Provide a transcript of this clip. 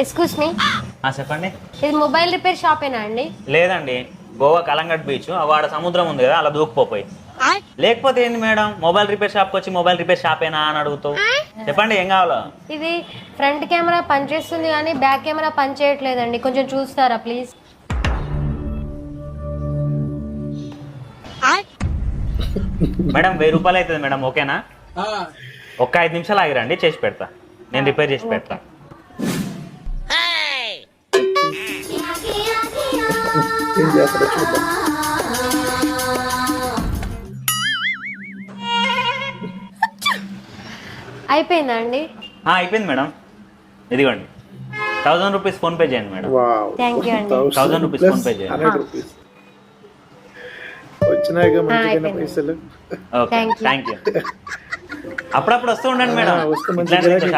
Excuse me ఆ, చెప్పండి. ఇది మొబైల్ రిపేర్ షాపేనా అండి? లేదండి. గోవా కలంగట్ బీచ్ వాడ సముద్రం ఉంది కదా అలా దూకుపోయి లేకపోతే ఏంది మేడం? మొబైల్ రిపేర్ షాప్కి వచ్చి మొబైల్ రిపేర్ షాపేనా అని అడుగుతావు? చెప్పండి ఏం కావాలో? ఇది ఫ్రంట్ కెమెరా పనిచేస్తుంది కానీ బ్యాక్ కెమెరా పనిచేయట్లేదండి కొంచెం చూస్తారా ప్లీజ్ మేడం వెయ్యి రూపాయలు అవుతుంది మేడం ఓకేనా? ఒక్క ఐదు నిమిషాలు ఆగిరండి చేసి పెడతా. నేను రిపేర్ చేసి పెడతా. ఏం చేస్తాడో చూద్దాం అయిపోయిందా అండి? ఆ, అయిపోయింది మేడం. ఇదిగోండి. థౌజండ్ రూపీస్ ఫోన్పే చేయండి మేడం. వావ్. Thank you అండి. చేయండి. Hundred rupees. వచ్చినాయిగా మంచిగా అయిపోయింది. పైసలు. Okay. Thank you. Thank you అప్పుడప్పుడు వస్తూ ఉండండి మేడం. ఆ, వస్తే గిరాకీ.